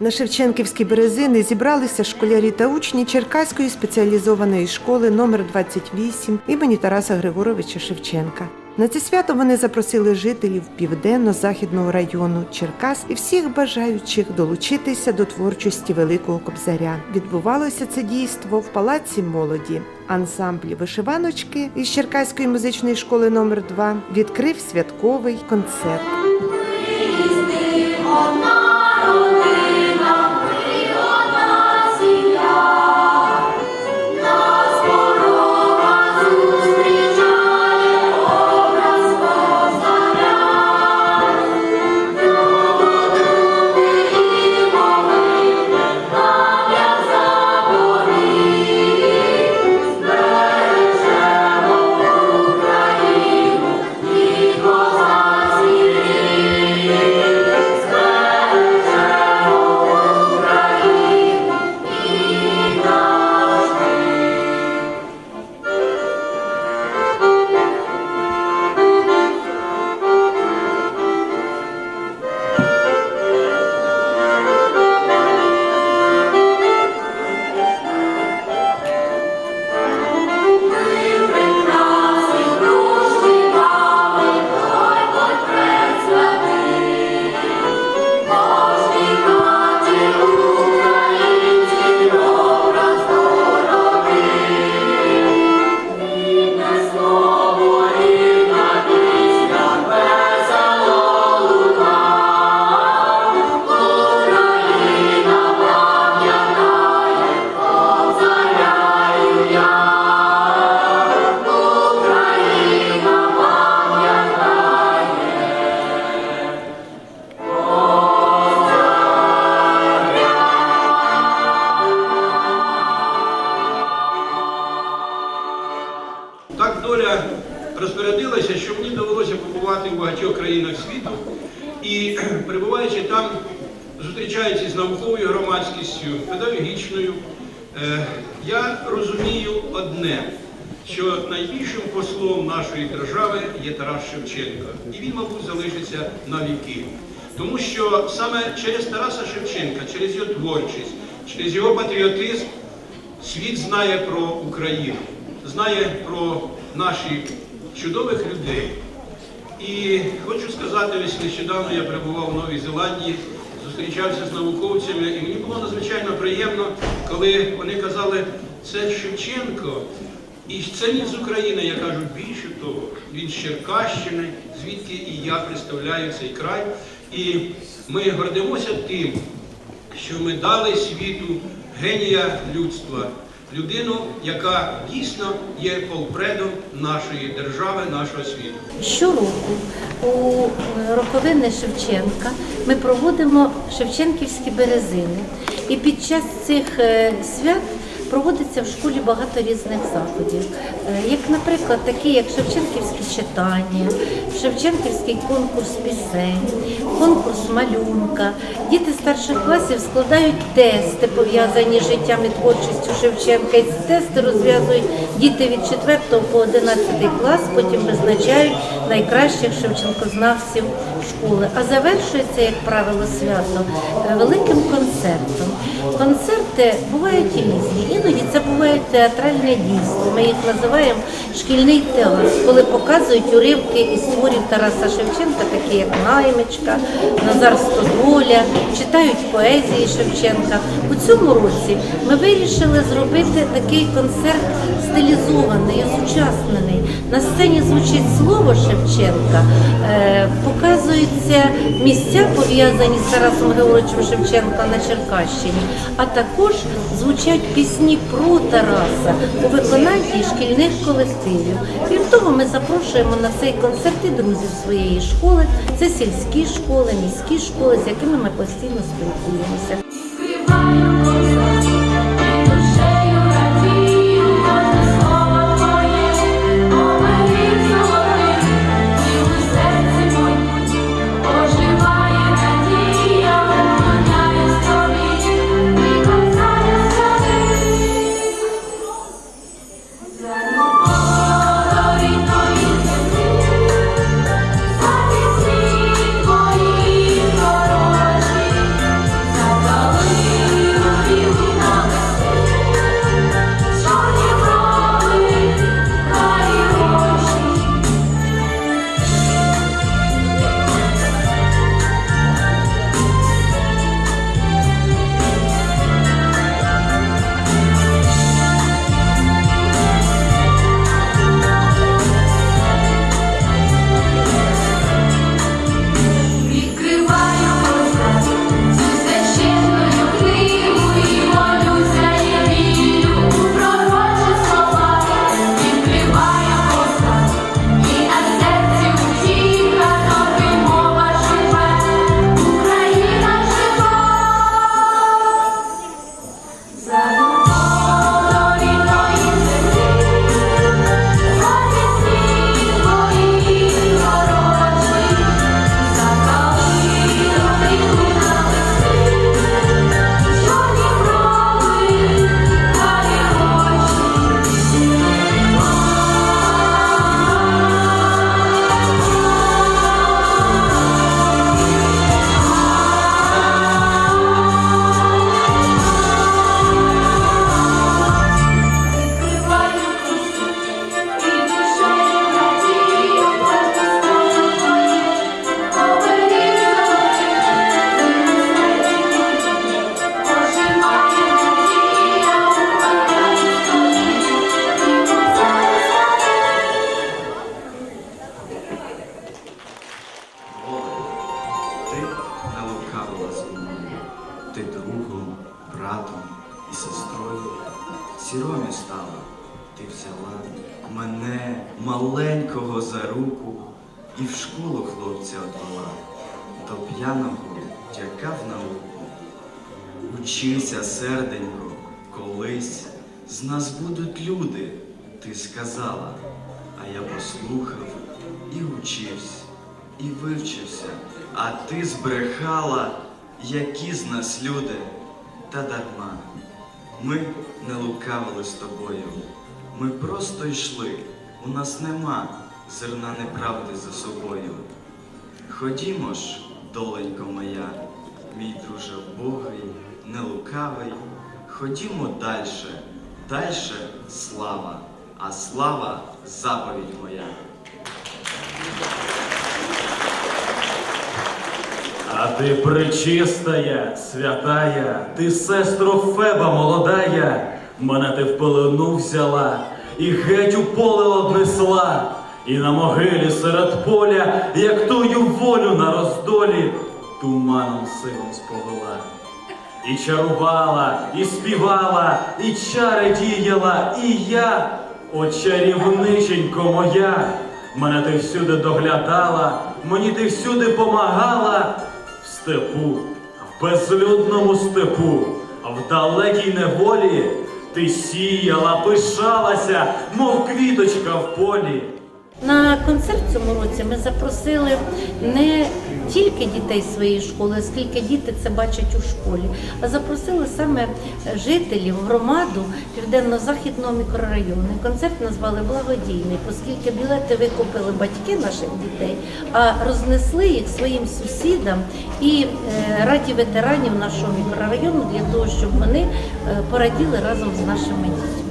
На Шевченківській березини зібралися школярі та учні Черкаської спеціалізованої школи номер 28 імені Тараса Григоровича Шевченка. На це свято вони запросили жителів південно-західного району Черкас і всіх бажаючих долучитися до творчості Великого Кобзаря. Відбувалося це дійство в палаці молоді. Ансамбль вишиваночки із Черкаської музичної школи номер 2 відкрив святковий концерт. Перебуваючи там, зустрічаючись з науковою громадськістю, педагогічною, е, я розумію одне, що найбільшим послом нашої держави є Тарас Шевченко. І він, мабуть, залишиться на віки. Тому що саме через Тараса Шевченка, через його творчість, через його патріотизм світ знає про Україну, знає про наших чудових людей. І хочу сказати, ось нещодавно я перебував в Новій Зеландії, зустрічався з науковцями, і мені було надзвичайно приємно, коли вони казали, це Шевченко, і це він з України. Я кажу, більше того, він з Черкащини, звідки і я представляю цей край. І ми гордимося тим, що ми дали світу генія людства, людину, яка дійсно є полпредом нашої держави, нашого світу. Щороку у роковини Шевченка ми проводимо Шевченківські березини. І під час цих е, свят проводиться в школі багато різних заходів. Е, Як, наприклад, такі, як Шевченківські читання, Шевченківський конкурс пісень, конкурс малюнка. Діти старших класів складають тести, пов'язані з життям і творчістю Шевченка. І ці тести розв'язують діти від 4 по 11 клас, потім визначають найкращих шевченкознавців школи. А завершується, як правило, свято великим концертом. Концерти бувають різні. Іноді це буває театральне дійство. Ми їх називаємо шкільний театр, коли показують уривки із творів Тараса Шевченка, такі як Наймичка, Назар Стодоля, читають поезії Шевченка. У цьому році ми вирішили зробити такий концерт стилізований, осучаснений. На сцені звучить слово Шевченка, е, показуються місця, пов'язані з Тарасом Григоровичем Шевченка на Черкащині, а також звучать пісні про Тараса у виконанні шкільних колективів. Крім того, ми запрошуємо на цей концерт і друзів своєї школи. Це сільські школи, міські школи, з якими ми постійно спілкуємося. Сестрою, сіромі стала, ти взяла мене маленького за руку і в школу хлопця отвела, до п'яного дяка в науку. Учися, серденько, колись. З нас будуть люди, ти сказала, а я послухав і учився, і вивчився, а ти збрехала, які з нас люди, та дарма. Ми не лукавили з тобою, ми просто йшли, у нас нема зерна неправди за собою. Ходімо ж, доленько моя, мій друже Богий, не лукавий, ходімо дальше, дальше слава, а слава заповідь моя. А ти пречистая, святая, ти сестро Феба молодая, мене ти в пелену взяла, і геть у поле однесла, і на могилі серед поля, як тую волю на роздолі, туманом сивом сповела. І чарувала, і співала, і чари діяла, і я, о чарівниченько моя, мене ти всюди доглядала, мені ти всюди помагала, степу, в безлюдному степу, в далекій неволі ти сіяла, пишалася, мов квіточка в полі. На концерт цьому році ми запросили не тільки дітей своєї школи, оскільки діти це бачать у школі, а запросили саме жителів громаду південно-західного мікрорайону. Концерт назвали благодійний, оскільки білети викупили батьки наших дітей, а рознесли їх своїм сусідам і е, раді ветеранів нашого мікрорайону для того, щоб вони е, пораділи разом з нашими дітьми.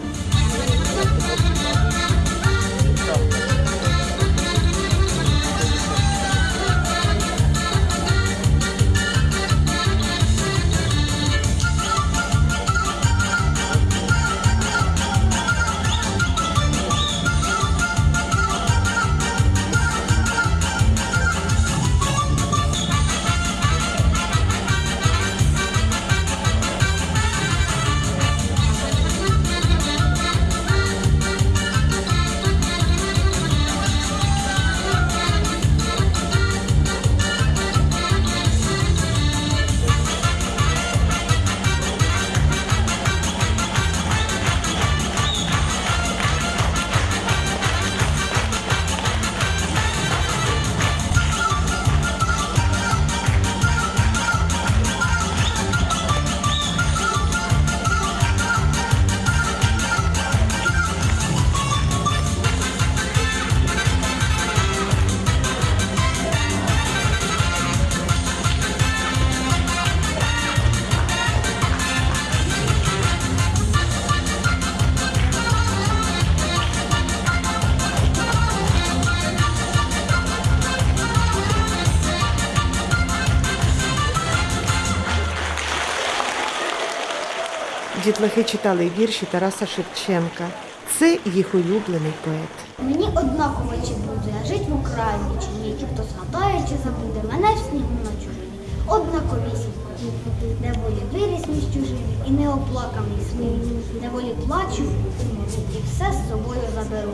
Дітлахи читали вірші Тараса Шевченка. Це їх улюблений поет. Мені однаково чи буду я жить в Україні чи ні, хто згадає чи забуде мене в снігу на чужині. Однаковісінько, де волі виріс між чужими, і неоплаканий сміх, де волі плачу, і все з собою заберу.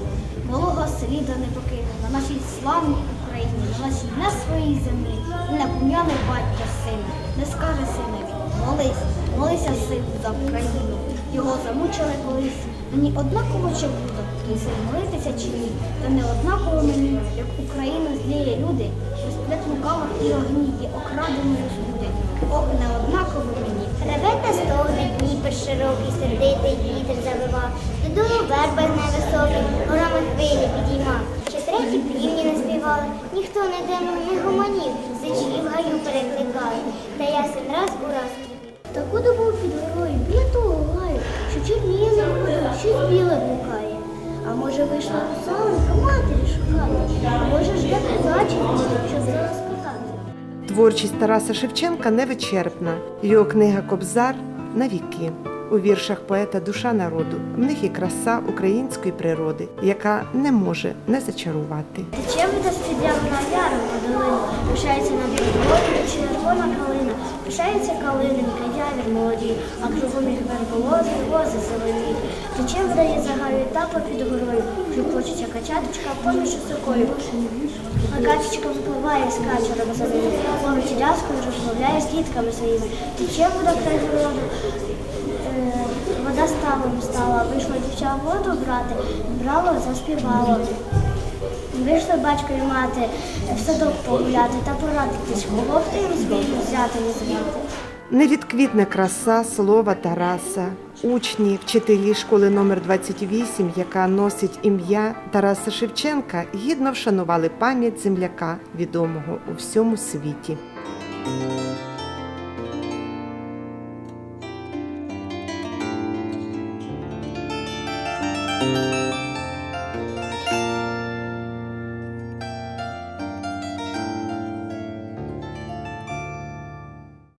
Малого сліда не покину на нашій славній Україні, на нашій не своїй землі, і не пом'яне батька сина, не скаже синові, молись, молися сину за Україну. Його замучили колись. Мені однаково чи буду, той син молитися чи ні, та не однаково мені, як Україна зліє люди, що сплять лукавах і огні, є окраденою судять. О, не однаково мені. Реве та стогне Дніпер широкий, сердитий вітер завивав, додолу верби невисокі, горами хвилі підіймав. Ще треті півні не співали, ніхто не димив, не гомонів, сичі в гаю перекликали, та ясен раз у раз кипів. Та куди був під горою, біля того гаю, що чорніє на ходу, щось біле блукає. А може вийшла русалонька матері шукати, а може жде козаченька, щоб розпитати. Творчість Тараса Шевченка невичерпна. Його книга Кобзар на віки. У віршах поета Душа народу в них є краса української природи, яка не може не зачарувати. Вода з під на яру, долину, пишається над водою червона калина, пишається калининка, явір молоді, а кругом їх верболози, вози зелені. Тече вдає загаю та попід горою, Клюкочеться качаточка поміж сокою. А качечка випливає з качера позадини, ловить ляскою, розмовляє з дітками своїми. Тече вода край городу, Е, вода ставом стала, вийшло дівча воду брати, брало, заспівало. Вийшли батько і мати в садок погуляти та порадитись, кого б їм звільно взяти не звати. Не краса слова Тараса. Учні, вчителі школи номер 28, яка носить ім'я Тараса Шевченка, гідно вшанували пам'ять земляка, відомого у всьому світі.